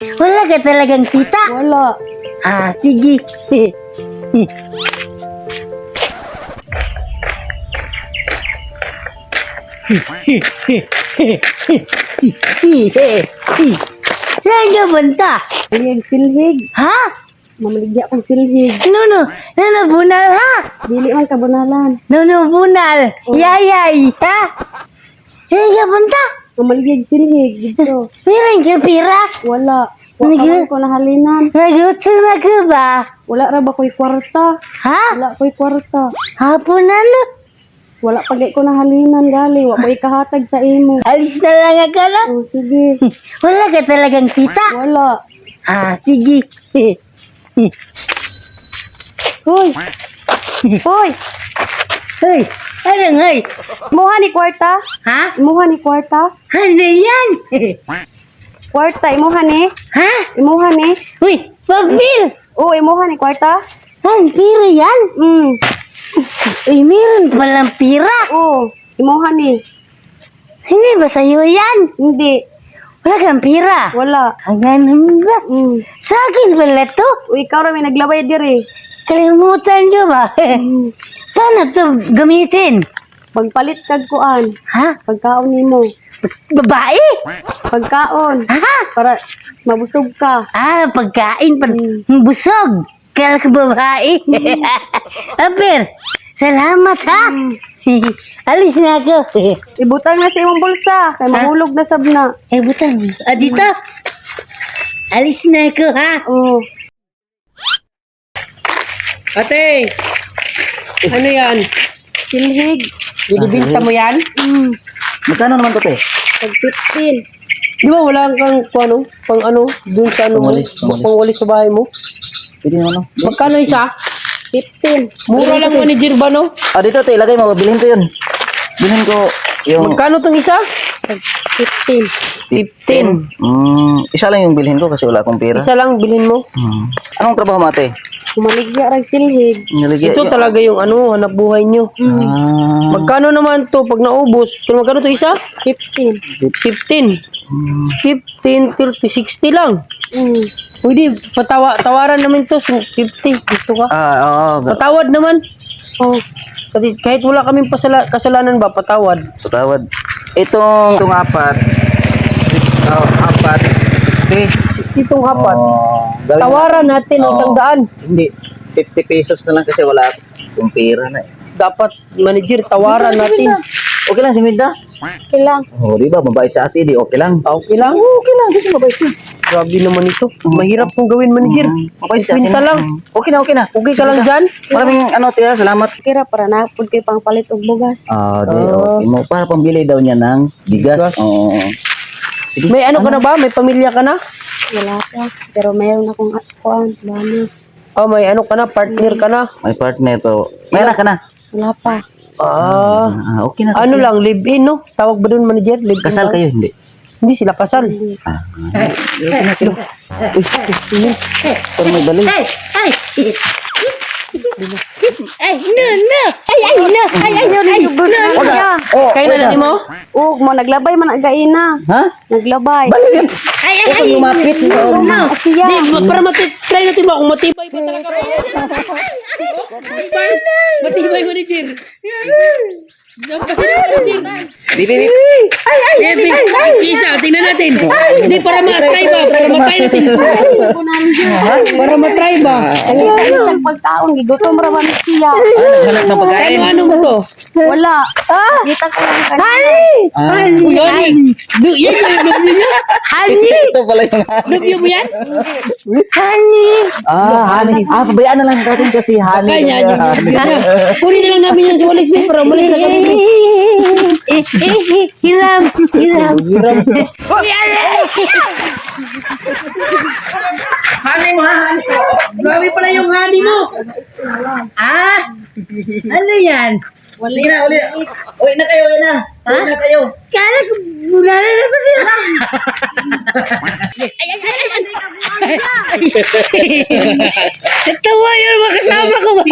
Wala ka talagang kita. Wala. Ah, sige. Saan ka punta? Silhig. Ha? Mamaligya silhig. No, no. No, no, bunal ha? Dili man kabunalan. No, no, bunal. Yayay, ha? Saan ka punta? Silhig. Dito. Meron ka pira? Wala. Ano Wala yun? ko nahalinan. Nagutom na ka ba? Wala ra ba ko'y kwarta? Ha? Wala ko'y kwarta. Hapon na no? Wala pagi ko nahalinan gali. Wa ko'y kahatag sa imo. Alis na lang ako no? Oh, sige. Wala ka talagang kita. Wala. Ah, sige. Hoy. Hoy. Hoy, anong hoy? Imuha ni kwarta? Ha? Imuha ni kwarta? Ano yan? Kwarta, imuha ni? ha? Imuha ni? Uy, pagbil! Oo, imuha ni kwarta? Han, pira yan? Hmm. Uy, meron palang pira. Oo. Imuha ni? Hindi ba sa'yo yan? Hindi. Wala kang pira. Wala. Ang ganun ba? Hmm. Sa akin pala to. O ikaw rin may naglaway diri. Kalimutan ko ba? Hmm. Paano to gamitin? Pagpalit kag kuan. Ha? Pagkaon nimo. Babae? Pagkaon. Ha? Para mabusog ka. Ah, pagkain, pag Mm. busog. Kala ka babae. Aper, salamat ha. Alis na ako. Ibutang na sa imong bulsa. Kay mahulog na sabna. eh, butang. Ah, dito. Alis na ako ha. Oo. Ate, ano yan? Silhig. Binibinta mo yan? Hmm. Magkano naman to, te? Pag 15. Di ba wala kang kung ano, pang ano, dun sa ano mo, Pangwalis, pangwalis. pangwalis sa bahay mo? Pwede naman, no? Magkano isa? 15. Mura lang manager ba no? Ah, dito, te. Ilagay mo. Bilhin ko yun. Bilhin ko yung Magkano tong isa? Pag 15. 15. Mm, isa lang yung bilhin ko kasi wala akong pera. Isa lang bilhin mo. Hmm. Anong trabaho mo, ate? Kumaligya rin silhig. Nilagay. Ito talaga yung ano, hanap buhay nyo. Ah, Magkano naman to pag naubos? Kung magkano to isa? 15. 15. 15, 30, 60 lang. Hmm. Pwede, patawa, tawaran namin to, 50. Gusto ka? ah, oo. ga- Patawad naman. Oh. Kasi kahit wala kaming pasala, kasalanan ba, patawad. Patawad. Itong, itong apat. Oh, apat. 60. Itong apat. Oh, gawin Tawaran natin Oo. isang daan. Hindi. 50 pesos na lang kasi wala akong pera na eh. Dapat, manager, tawaran natin. Okay lang, 50? Kailang. Oh, di ba? Mabait sa ate, di okay lang. Okay lang? Okay lang, kasi mabait siya. Grabe naman ito. Mahirap pong gawin, manager. Mabait sa na. lang. Okay na, okay na. Okay ka lang dyan? Maraming ano, tiya, salamat. Kira para na pud kay pangpalit og bugas. Ah, di, Ah. okay mo. Para pambili daw niya ng bigas. Bigas. Oo. Sige. May ano ka na ba? May pamilya ka na? Wala pa. Pero mayroon akong kuan. Dami. Oh, may ano ka na? Partner ka na? May partner to. May anak ka na. Wala pa. Ah, Ah, okay na. ano lang, live-in, no? Tawag ba dun, manager? Live-in Kasal lang? kayo, hindi? Hindi sila kasal. Ah. Pero may balik. Ay, ay. Ay, no, no. Ay, ay, no. Ay, ay, no, no. Na mo? Ug mo naglabay man againa. Ha? Naglabay. Balik. Ay, ay, Ito ay. lumapit. No. Siya. Di, para matitry natin ba kung matibay pa talaga ba? matibay? Kasi manager. Di, di, di. Eh, Big, isa, tingnan natin. Hindi, para matry ba? Para matry natin. Para matry ba? Ang isang pagkaon gigutom ra man siya. Naghanap ng pagkain. Ano, ano mo to? Wala. Kita ko lang kanina. Ah, Uy, yan. Du- Yan yung nubyo niya. Honey, ito pala yung Nubyo mo yan? honey. Ah, honey. Ah, pabayaan na lang natin kasi honey. Kanya, yan yung nubyo niya. Kunin na lang namin yan sa walis mo para umalis na kami. Hiram, hiram. Honey mo, honey. Grabe pala yung honey mo. Ah, ano yan? Sige na, uli. Uwi na kayo, uwi na. Uwi na kayo. Kala ko, gularan na ko sila. Natawa yun mga kasama ko ba?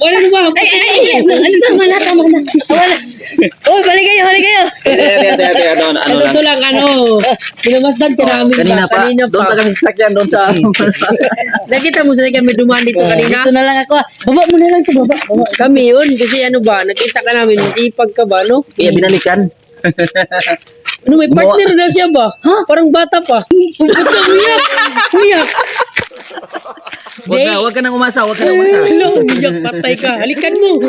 Wala na ba? Ay, ay, ay, ano, na, tama na. Tama na. Oh, balik kayo, balik kayo. Ano, ano Ano to lang, ano? Pinamasdan ka namin Kanina ba? pa. Kanina Doon pa pa. kami sasakyan doon sa... Nakita mo sa kami dumaan dito kanina? Dito na lang ako. Baba mo na lang ito, baba. baba. Kami yun, kasi ano ba, nakita ka namin, masipag ka ba, no? Kaya binalikan. Ano, may partner daw siya ba? Parang bata pa. Pupunta, uyak! Uyak! Huwag ka, huwag ka nang umasa, huwag ka nang umasa. Hello, uyak, patay ka. Halikan mo.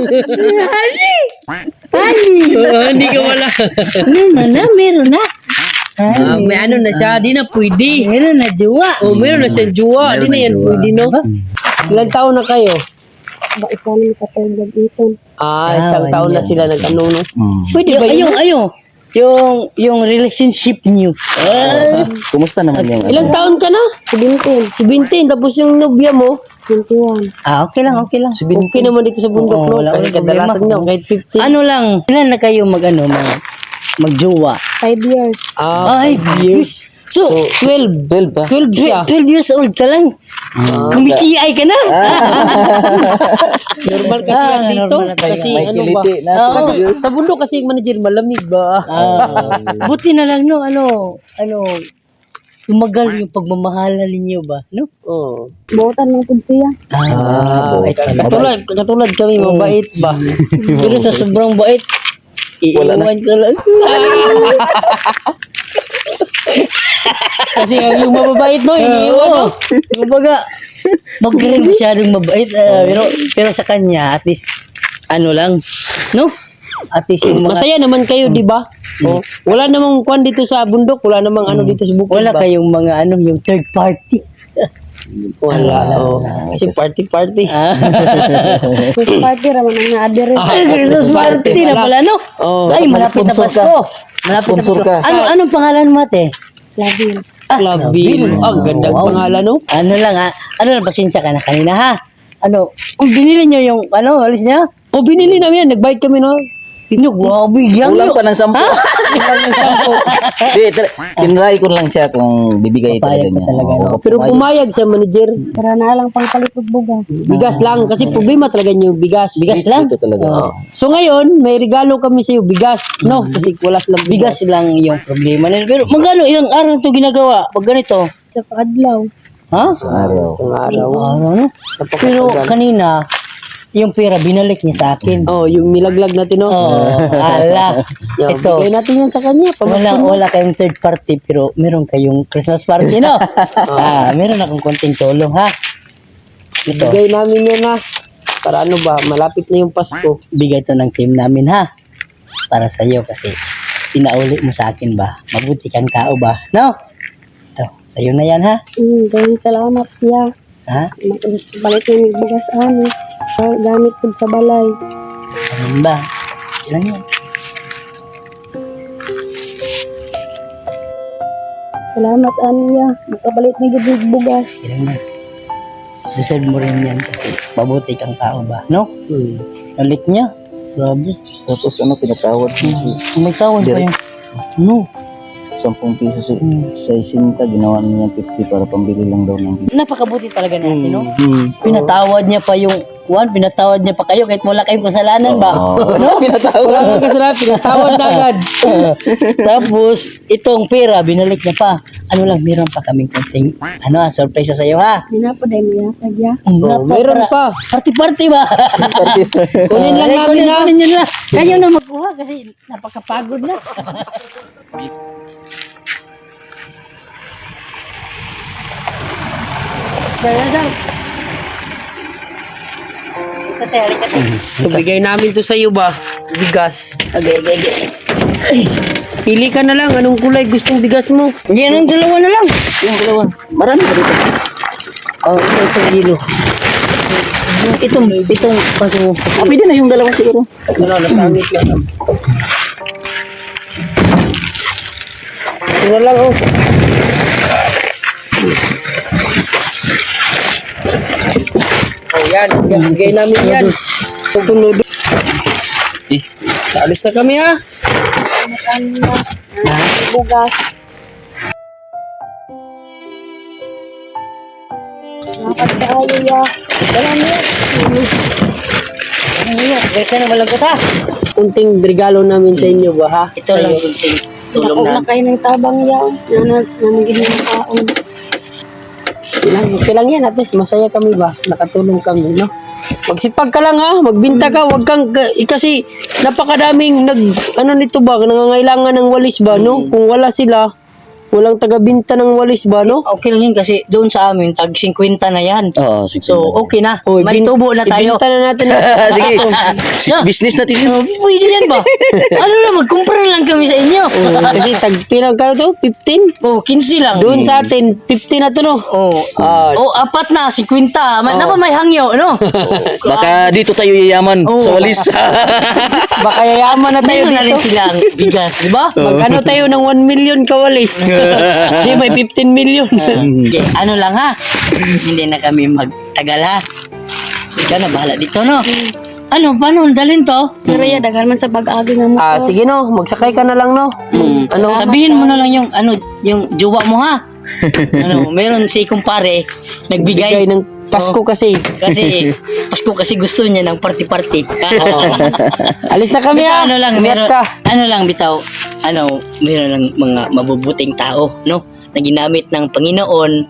Ani! Ah, Hindi ka wala. Ano na na, meron na. Ah, may ano na siya, di na pwede. Meron na jowa. Oh, meron na siya juwa, di na yan pwede, no? Ilang taon na kayo? Ba ikaw na katulad dito. Ah, isang taon na sila nag-ano, no? Hmm. Pwede ba Yung, yun? ayun, ayun. Yung, yung relationship niyo. Kumusta naman yung... Ilang taon ka na? 17. 17, tapos yung nobya mo, 21. Ah, okay lang, okay lang. okay naman dito sa bundok, no? wala Kasi kadalasan nyo, kahit 50. Ano lang, ilan na kayo mag, ano, mag, magjowa? 5 years. Ah, Ay, years. So, so, 12. 12 ba? 12 siya. 12 years old ka lang. Kumikiay ka na. Normal kasi Ah, yan dito. normal na tayo. Kasi May ano ba? kiliti na. Oo. Kasi sa bundok kasi yung manager malamig ba? Ah, buti na lang, no, ano, ano, tumagal yung pagmamahalan ninyo ba, no? Oo. Buotan ng siya. Ah. Katulad, katulad kami, mabait ba? Pero sa sobrang bait, iiwan ka lang. Kasi yung mababait no, iniiwan no. Kumbaga, wag ka rin masyadong mabait. ah, pero, pero sa kanya, at least, ano lang, no? At least yung mga, Masaya naman kayo, di ba? Oh. Wala namang kwan dito sa bundok, wala namang ano dito sa bukid wala ba? kayong mga, ano, yung third party. Wala. Oh. Kasi party-party. Ah, First party raman ang na-adder. Ah, Christmas party na pala, no? Oh. Ay, malapit na Pasko. Malapit na Pasko. Ano, anong pangalan mo, ate? Labil. Ah, Labil. Ah, gandang Wow. pangalan, no? Ano lang, ah, ano lang, pasensya ka na kanina, ha? Ano, kung binili nyo yung, ano, alis niya? O, binili namin yan. Nag-bite kami, no? Sino, wow, bigyan nyo. pa ng sampo. Kulang ng sampo. Di, tra- tinry ko lang siya kung bibigay talaga Papayag ka niya. talaga, no? Pero pumayag. sa manager. Tara na lang pang palit og bugas. Bigas lang. Kasi problema talaga niyo, bigas. Bigas lang. Ito talaga. Oo. So ngayon, may regalo kami sa iyo, bigas, no? Kasi wala silang bigas. Bigas lang yung problema nila. Pero magkano ilang araw ito ginagawa? Pag ganito? Sa paadlaw. Ha? Sa araw. Sa araw. Ano, no? Pero kanina, yung pera binalik niya sa akin. Oh, yung nilaglag natin, no? Oh, ala. Yo, Ito. Bigay natin yan sa kanya. Wala, Pamasko na. wala kayong third party pero meron kayong Christmas party, no? ah, meron akong konting tulong, ha? Ito, Bigay namin yan, na. Para ano ba, malapit na yung Pasko. bigay to ng team namin, ha? Para sa iyo kasi inauli mo sa akin ba? Mabuti kang tao ba? No? Ito, sa'yo na yan, ha? Ganyan salamat siya. Ha? Balik na yung bugas ano. Gamit po sa balay. Ano ba? Yan yan. Salamat aniya. Makabalik na yung bugas. Yan yan. Deserve mo rin yan kasi mabuti kang tao ba? No? Hmm. Nalit niya. Grabe. Tapos ano, pinatawad ko si May tawad pa yung... No. 10 piso si Hmm. sa isinta, ginawa niya 50 para pambili lang daw ng Napakabuti talaga natin, no? Hmm. Pinatawad niya pa yung Juan, pinatawad niya pa kayo kahit wala kayong kasalanan ba? No, pinatawad. Wala kang kasalanan, pinatawad na agad. Tapos, itong pera, binalik niya pa. Ano lang, meron pa kaming konting, ano, ah, surprise sa iyo ha. Hindi na po dahil may yatag ya. Oh, meron pa. Party-party ba? Kunin lang Ay, namin na. kunin nyo na. Kayo na magkuha kasi napakapagod na. Dala, dala. So, bigay namin to sa iyo ba? Bigas. Okay, okay, okay. Pili ka na lang, anong kulay gustong bigas mo? Yan ang dalawa na lang. Yung dalawa. Marami pa dito. Oh, ito, ito, kilo. Itong, itong, paso, Ah, pwede na yung dalawa siguro. Nasangit na. Ito na lang, oh. Yan. Yan, Bigay namin yan. Tutunod. Eh, Alis na kami, ha? Bugas. Kaayo ya. Salamat. ano yun? Balik ka na walang kuta. Kunting regalo namin sa inyo ba, ha? Ito lang kunting tulong na. na kayo ng tabang yaw. Na nanagin ng taon. Lang, okay lang yan. At least masaya kami ba? Nakatulong kami, no? Magsipag ka lang ha, magbinta ka, wag kang, ka- eh, kasi napakadaming nag, ano nito ba, nangangailangan ng walis ba, no? Kung wala sila, walang taga-binta ng walis ba, no? Okay lang yun kasi doon sa amin, tag 50 na yan. Oo, sige. So, okay na. Oy, May bin- tubo na tayo. Ibinta na natin. sige. Si- business natin yun. Oh, pwede yan ba? ano na, magkumpara lang kami sa inyo. Oh, kasi tag, pinag, kano to? 15? Oh, 15 lang. Doon sa atin, 50 na to, no? Oh, Ah, oh apat na, 50. May, Napa may hangyo, no? Baka dito tayo yayaman Oo. sa walis. baka yayaman na tayo Meron na rin dito. silang bigas, di ba? Magkano tayo ng 1 million kawalis? Di, may 15 million. Okay, ano lang ha? Hindi na kami magtagal ha? Ikaw na bahala dito, no? Ano, paano dalhin to? Pero ya, dagan man sa bag-agi ng ah, sige no, magsakay ka na lang no. Mm. Ano? Sabihin mo na lang yung ano, yung jowa mo ha. ano, meron si kumpare nagbigay Bigay ng Pasko kasi. kasi Pasko kasi gusto niya ng party-party. Alis na kami ha. ano lang, meron, ka. ano lang bitaw, ano, meron lang mga mabubuting tao, no? Na ginamit ng Panginoon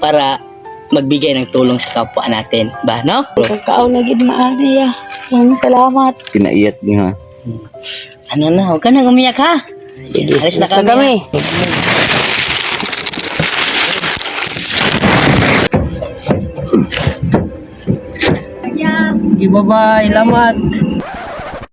para magbigay ng tulong sa kapwa natin, ba, no? Pagkaaw na gid maari ya. Maraming salamat. Pinaiyat niya ha. Ano na, huwag ka nang umiyak ha. Sige, alis na Alis na kami. kami. Okay, bye-bye.